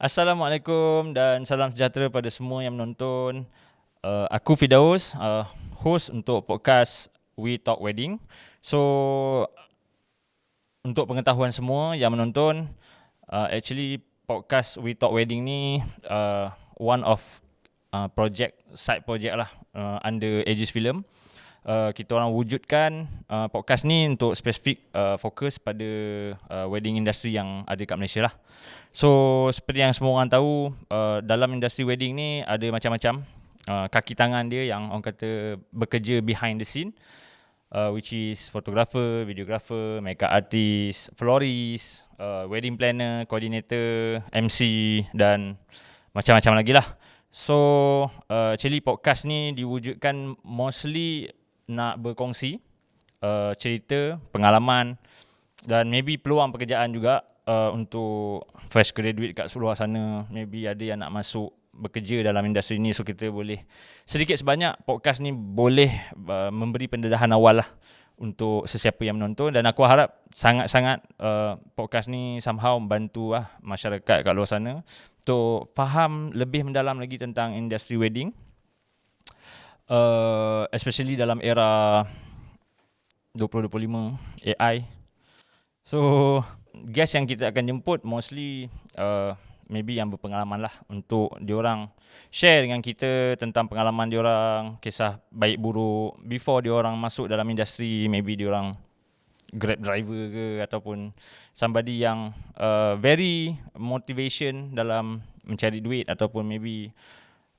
Assalamualaikum dan salam sejahtera pada semua yang menonton. Uh, aku Fidaus, uh, host untuk podcast We Talk Wedding. So untuk pengetahuan semua yang menonton, uh, actually podcast We Talk Wedding ni uh, one of uh, project side project lah uh, under Aegis Film. Uh, kita orang wujudkan uh, podcast ni untuk spesifik uh, fokus pada uh, wedding industry yang ada kat Malaysia lah. So seperti yang semua orang tahu uh, dalam industri wedding ni ada macam-macam uh, kaki tangan dia yang orang kata bekerja behind the scene uh, which is photographer, videographer, makeup artist, florist, uh, wedding planner, coordinator, MC dan macam-macam lagi lah. So uh, actually podcast ni diwujudkan mostly nak berkongsi uh, cerita, pengalaman dan maybe peluang pekerjaan juga uh, untuk fresh graduate kat luar sana. Maybe ada yang nak masuk bekerja dalam industri ni so kita boleh sedikit sebanyak podcast ni boleh uh, memberi pendedahan awal lah untuk sesiapa yang menonton dan aku harap sangat-sangat uh, podcast ni somehow membantu lah masyarakat kat luar sana untuk faham lebih mendalam lagi tentang industri wedding uh, especially dalam era 2025 AI. So guest yang kita akan jemput mostly uh, maybe yang berpengalaman lah untuk diorang share dengan kita tentang pengalaman diorang, kisah baik buruk before diorang masuk dalam industri, maybe diorang grab driver ke ataupun somebody yang uh, very motivation dalam mencari duit ataupun maybe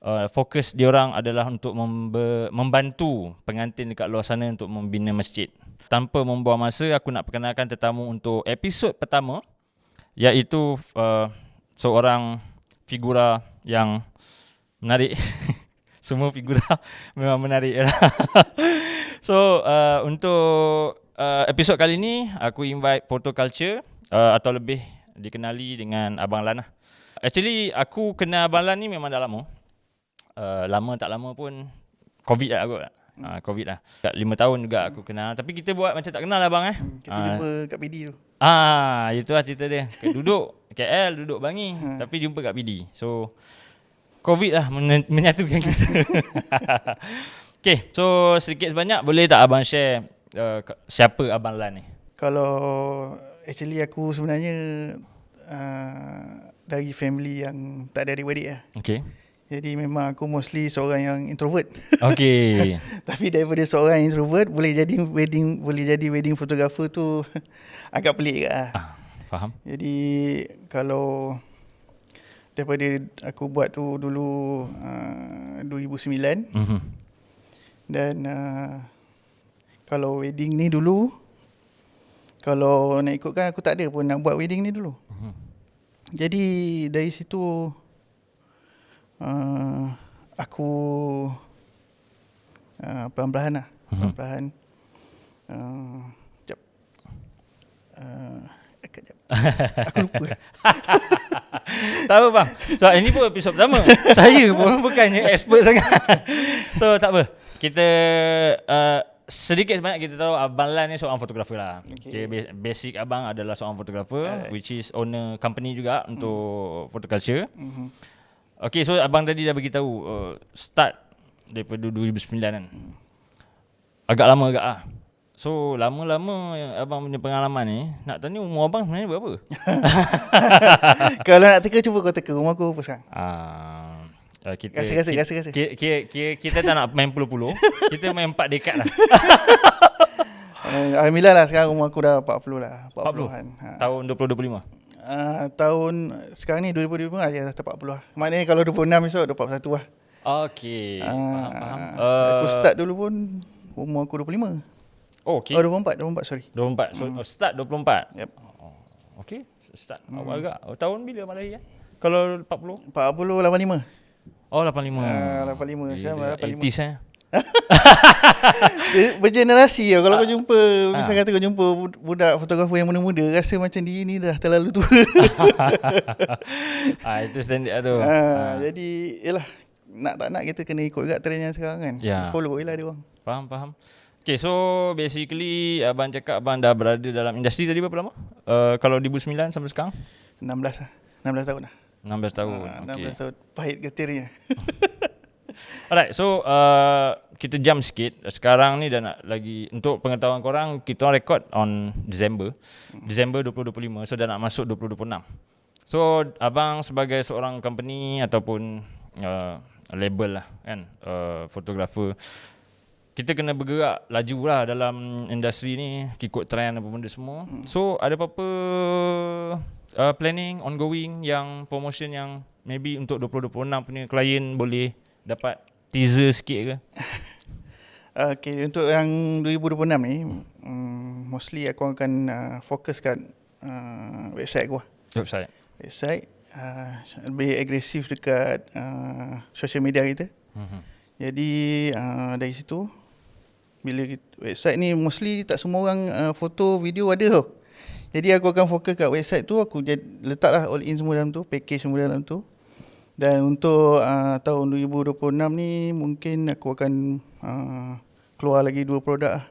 uh, fokus diorang adalah untuk membe- membantu pengantin dekat luar sana untuk membina masjid. Tanpa membuang masa, aku nak perkenalkan tetamu untuk episod pertama iaitu uh, seorang figura yang menarik. Semua figura memang menarik so uh, untuk uh, episod kali ni aku invite Photo Culture uh, atau lebih dikenali dengan Abang Lan. Actually aku kenal Abang Lan ni memang dah lama uh, lama tak lama pun COVID lah aku. Uh, COVID lah. Kat lima tahun juga aku kenal. Tapi kita buat macam tak kenal lah bang eh. Hmm, kita Ah. jumpa kat PD tu. Ah, itu lah cerita dia. Duduk KL, duduk Bangi. tapi jumpa kat PD. So, COVID lah men- menyatukan kita. okay, so sedikit sebanyak boleh tak abang share uh, siapa abang Lan ni? Kalau actually aku sebenarnya uh, dari family yang tak ada adik-beradik lah. Okay. Jadi memang aku mostly seorang yang introvert. Okay. Tapi daripada seorang yang introvert boleh jadi wedding boleh jadi wedding photographer tu agak pelik lah. ah, faham? Jadi kalau daripada aku buat tu dulu uh, 2009 Mm-hmm. dan uh, kalau wedding ni dulu kalau nak ikutkan aku tak ada pun nak buat wedding ni dulu. Mhm. Jadi dari situ uh, aku uh, perlahan-lahan lah. Mhm. Perlahan-lahan. Uh, jap. Uh, aku lupa. Tak apa bang. So ini pun episod pertama. Saya pun bukannya expert sangat. So tak apa. Kita uh, sedikit sebanyak kita tahu Abang Lan ni seorang fotografer lah. Okay. Okay. basic abang adalah seorang fotografer Alright. which is owner company juga untuk fotoculture. Mhm. Okay so abang tadi dah beritahu uh, start daripada 2009 kan. Agak lama agak ah. So lama-lama abang punya pengalaman ni nak tanya umur abang sebenarnya berapa? Kalau nak teka cuba kau teka rumah aku berapa sekarang? Ah, uh, kita Rasa, rasa, ki- rasa, rasa. ki- ki- ki- kita tak nak main puluh-puluh. kita main empat dekat lah. Uh, Alhamdulillah lah sekarang rumah aku dah 40 lah. 40? 40-an. Ha. Tahun 2025. Uh, tahun sekarang ni 2025 lah dia dah 40 lah. Maknanya kalau 26 esok dah 41 lah. Okey. Ah, faham faham. Aku Uh, start dulu pun umur aku 25. oh, okey. Oh 24, 24 sorry. 24. So oh, start 24. Yep. Oh, okey. Start awal agak. Oh, tahun bila Malaya? Kalau 40? 40 85. Oh 85. Ah, 85, Gila, sama 85. 80s eh. Bergenerasi lah. Kalau kau jumpa, Ah. misal kata kau jumpa bud- budak fotografer yang muda-muda, rasa macam dia ni dah terlalu tua. ah itu standard lah tu. ah, jadi, yalah. Nak tak nak kita kena ikut kat trend yang sekarang kan. Ya. Follow lah dia orang. Faham faham. Okay, so basically abang cakap abang dah berada dalam industri tadi berapa lama? Uh, kalau 2009 sampai sekarang? 16 lah. 16 tahun lah. 16 tahun. Ah, okay. 16 tahun. Pahit getirnya. Alright, so uh, kita jump sikit. Sekarang ni dah nak lagi untuk pengetahuan korang, kita record on December. December 2025. So dah nak masuk 2026. So abang sebagai seorang company ataupun uh, label lah kan, uh, fotografer kita kena bergerak laju lah dalam industri ni ikut trend apa benda semua. So ada apa-apa uh, planning ongoing yang promotion yang maybe untuk 2026 punya klien boleh dapat teaser sikit ke? Okay, untuk yang 2026 ni, um, mostly aku akan uh, fokus kat uh, website aku lah. Website. Website uh, lebih agresif dekat uh, social media kita. Mm-hmm. Jadi uh, dari situ bila kita, website ni mostly tak semua orang uh, foto video ada tau. Jadi aku akan fokus kat website tu aku jad, letaklah all in semua dalam tu, package semua dalam tu. Dan untuk uh, tahun 2026 ni mungkin aku akan uh, keluar lagi dua produk lah.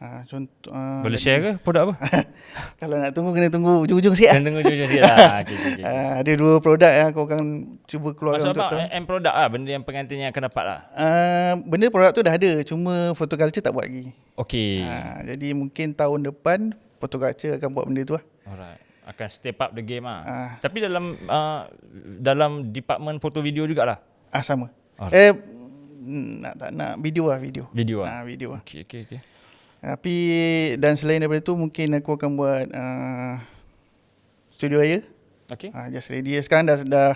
Uh, contoh uh, Boleh share ke produk apa? Kalau nak tunggu kena tunggu ujung-ujung sikit lah. Kena tunggu jujur sikit lah. Okay, okay, okay. Uh, ada dua produk yang aku akan cuba keluarkan Maksud untuk tahun. end product lah Benda yang pengantin yang akan dapat lah Uh, benda produk tu dah ada, cuma photoculture tak buat lagi. Okay Ha, jadi mungkin tahun depan Photoculture akan buat benda tu lah. Alright Akan step up the game Ah. Tapi dalam uh, Dalam department foto video jugalah Ah sama. Alright. Eh nak tak nak video lah video. Video lah Ah video lah. Okay okay okay Tapi dan selain daripada tu mungkin aku akan buat uh, studio air. Okay Ah just ready. Sekarang dah dah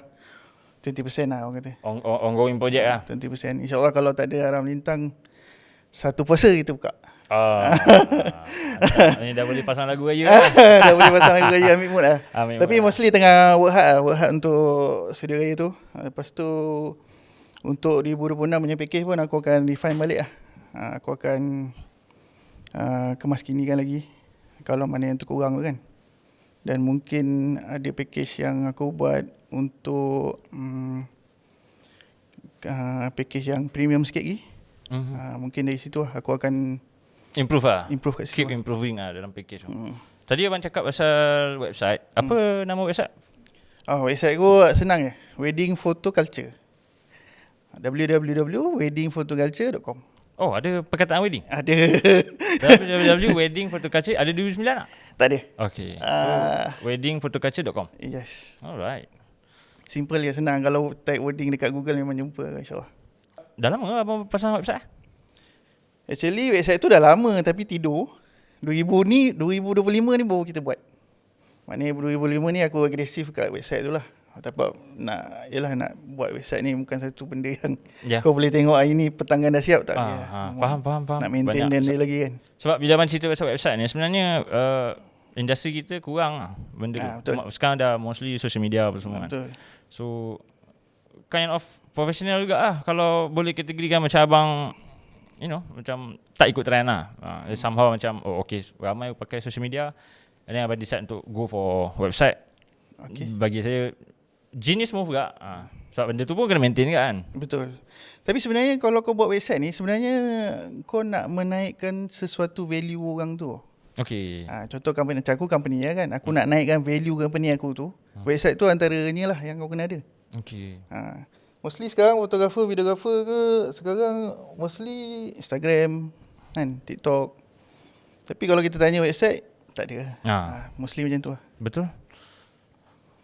20% lah orang kata. On, on, Ongoing project lah 20%. InsyaAllah kalau tak ada haram lintang satu puasa kita buka. Ah, Ini dah boleh pasang lagu raya lah dah boleh pasang lagu raya ambil mood lah. Ambil Tapi mood lah. mostly tengah work hard lah. Work hard untuk studio raya tu. Ah, Lepas tu untuk 2026 punya package pun aku akan refine balik lah. Ah, Aku akan uh, kemas kinikan lagi. Kalau mana yang terkurang tu kan. Dan mungkin ada package yang aku buat untuk um, uh, package yang premium sikit lagi. Mhm. Uh, mungkin dari situ lah aku akan Improve lah improve kat situ. Keep lah. improving lah dalam package tu Hmm. Tadi abang cakap pasal website Apa nama website? Oh, website aku senang je. Wedding Photo Culture. www.weddingphotoculture.com Oh ada perkataan wedding Ada. www.weddingphotoculture Ada 2009 tak? tak ada. Okay Ah. so, Weddingphotoculture.com Yes. Alright Simple je, senang. Kalau type wedding dekat Google memang jumpa insyaAllah. Dah lama abang pasang website? Actually website tu dah lama tapi tidur. 2000 ni, 2025 ni baru kita buat. Maknanya 2025 ni aku agresif kat website tu lah. Tapi nak, yelah nak buat website ni bukan satu benda yang Ya kau boleh tengok hari ni petanggan dah siap tak. Ah, dia. ah, faham, faham, faham. Nak maintain Banyak. dan dia lagi kan. Sebab bila abang cerita pasal website ni Sebenarnya uh, Industri kita kurang lah Benda tu betul. Sekarang dah mostly social media apa semua kan. So Kind of Professional juga lah Kalau boleh kategorikan macam abang You know Macam Tak ikut trend lah uh, Somehow macam Oh okay Ramai pakai social media And then abang decide untuk Go for website Okay. Bagi saya Genius move juga uh, Sebab benda tu pun kena maintain kan Betul. Tapi sebenarnya kalau kau buat website ni sebenarnya kau nak menaikkan sesuatu value orang tu. Okay Ha, contoh company macam aku company ya kan. Aku nak naikkan value company aku tu. Website tu antaranya lah yang kau kena ada. Okay Ha. Mostly sekarang fotografer, videografer ke sekarang mostly Instagram kan, TikTok. Tapi kalau kita tanya website tak ada. Ah. Ha, mostly macam tu lah. Betul.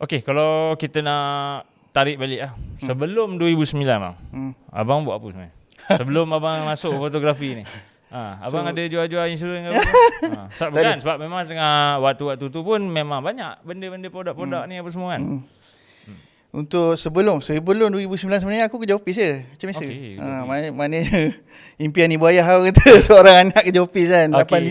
Okay, kalau kita nak tarik balik lah. Sebelum 2009 bang, Hmm. abang buat apa sebenarnya? Sebelum abang masuk fotografi ni. Ha, abang So- ada jual-jual insurans ke apa? ha, sebab bukan, sebab memang tengah waktu-waktu tu pun memang banyak benda-benda produk-produk ni apa semua kan. Hmm. Untuk sebelum sebelum 2009 sebenarnya aku kerja office je macam biasa. Kerja ha, office. mana mana impian ibu ayah orang kata seorang anak kerja office kan. Okey. Lapan,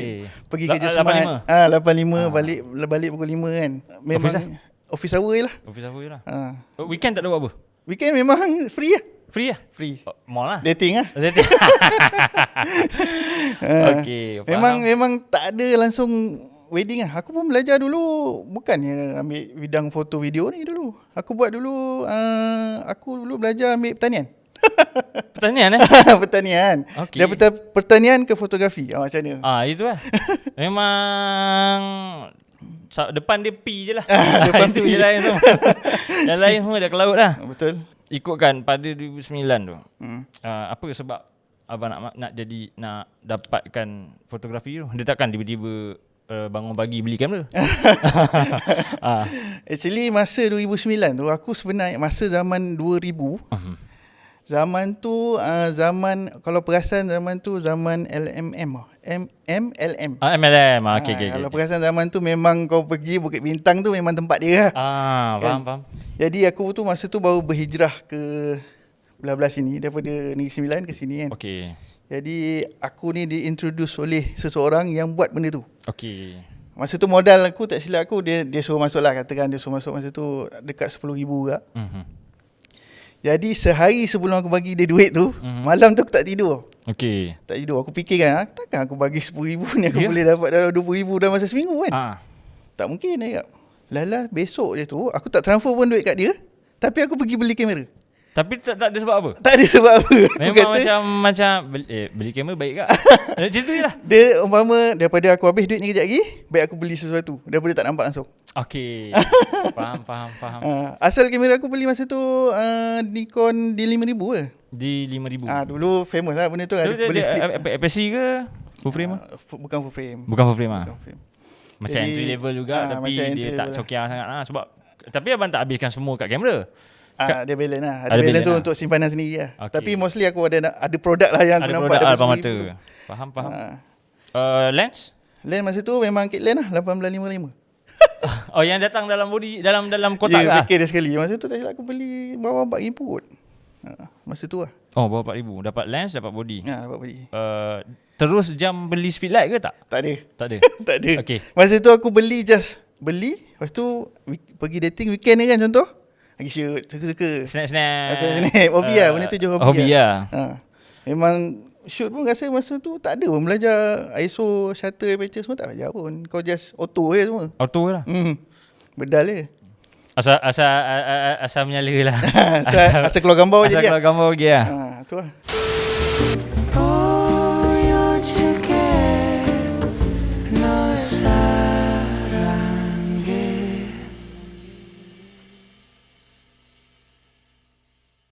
pergi La- kerja ah, semat. 85? Ah 85 Ah. balik balik pukul 5 kan. Memang Office office, office hour je lah. Office apa je lah. Ha. Oh, Weekend tak ada buat apa? Weekend memang free lah. Free lah? Free. Oh, mall lah. Dating lah. Ah. okay, faham. Memang memang tak ada langsung wedding lah. Aku pun belajar dulu bukannya ambil bidang foto video ni dulu. Aku buat dulu uh, aku dulu belajar ambil pertanian. Pertanyaan eh? pertanian. Okey. Daripada pertanian ke fotografi. Ah macam ni. Ah itu lah. Memang depan dia P je lah. depan Itu P. je lain semua. Yang lain semua dah ke laut lah. Betul. Ikutkan pada 2009 tu. Hmm. Uh, apa sebab abang nak nak jadi nak dapatkan fotografi tu? Dia takkan tiba-tiba uh, bangun pagi beli kamera. ah. Actually masa 2009 tu aku sebenarnya masa zaman 2000 Mhm. zaman tu uh, zaman kalau perasan zaman tu zaman LMM ah. M MLM. Ah, MLM. Ah, okay, Ah, okay, okay. Kalau perasan zaman tu memang kau pergi Bukit Bintang tu memang tempat dia. Ah, faham, Kan? faham. Jadi aku tu masa tu baru berhijrah ke belah-belah sini daripada Negeri Sembilan ke sini kan. Okay. Jadi aku ni diintroduce oleh seseorang yang buat benda tu. Okay. Masa tu modal aku tak silap aku dia dia suruh masuk lah katakan dia suruh masuk masa tu dekat 10,000 juga. Mhm. Jadi sehari sebelum aku bagi dia duit tu, mm-hmm. malam tu aku tak tidur. Okay. Tak tidur. Aku fikirkan ah, takkan aku bagi 10,000 ni aku Ya? boleh dapat dalam 20,000 dalam masa seminggu kan. Ah. Tak mungkin ni kak. Lala besok je tu aku tak transfer pun duit kat dia. Tapi aku pergi beli kamera. Tapi tak, tak ada sebab apa? Tak ada sebab apa. Aku Memang kata macam macam beli, eh, beli kamera baik tak? Macam tu lah. dia umpama daripada aku habis duit ni kejap lagi, baik aku beli sesuatu. Daripada tak nampak langsung. Okay. faham, faham, faham. Uh, asal kamera aku beli masa tu uh, Nikon D5000 ke. Di RM5,000. Ah dulu famous lah benda tu. Tu Ada dia, boleh dia, flip. Ap- APS-C ke? Full frame fu- bukan full frame. Bukan full frame ah. Frame. Macam Jadi, entry level juga ah, tapi dia tak lah. cokiah sangat lah sebab tapi abang tak habiskan semua kat kamera. Ah, ada balance lah. Ada, Ada balance, balance tu lah. untuk simpanan sendiri lah. Okey. Tapi mostly aku ada ada produk lah yang Ada aku nampak produk depan RM10,000 mata. tu. Faham, faham. Ah. Uh, lens? Lens masa tu memang kit lens lah 1855. oh yang datang dalam body dalam dalam kotak ya, lah. fikir dia sekali. Masa tu tak silap aku beli bawah 4000 kot. Ha, masa tu lah. Oh bawah 4000 dapat lens dapat body. Ha, dapat beli. Uh, terus jam beli speedlight ke tak? Tak ada. Tak ada. tak ada. Okey. Masa tu aku beli just beli. Lepas tu pergi dating weekend ni kan contoh. Lagi shoot suka-suka. Snap-snap. Rasa snap. Hobi lah, benda tu je hobi Hobi lah. lah. Ha. Memang shoot pun rasa masa tu tak ada pun belajar ISO, shutter, aperture semua tak belajar pun. Kau just auto je semua. Auto lah. Hmm. Bedal je. Asal asal asal menyala lah. asal, asal keluar gambar asal je dia. keluar gambar lagi lah. Ha, tu lah.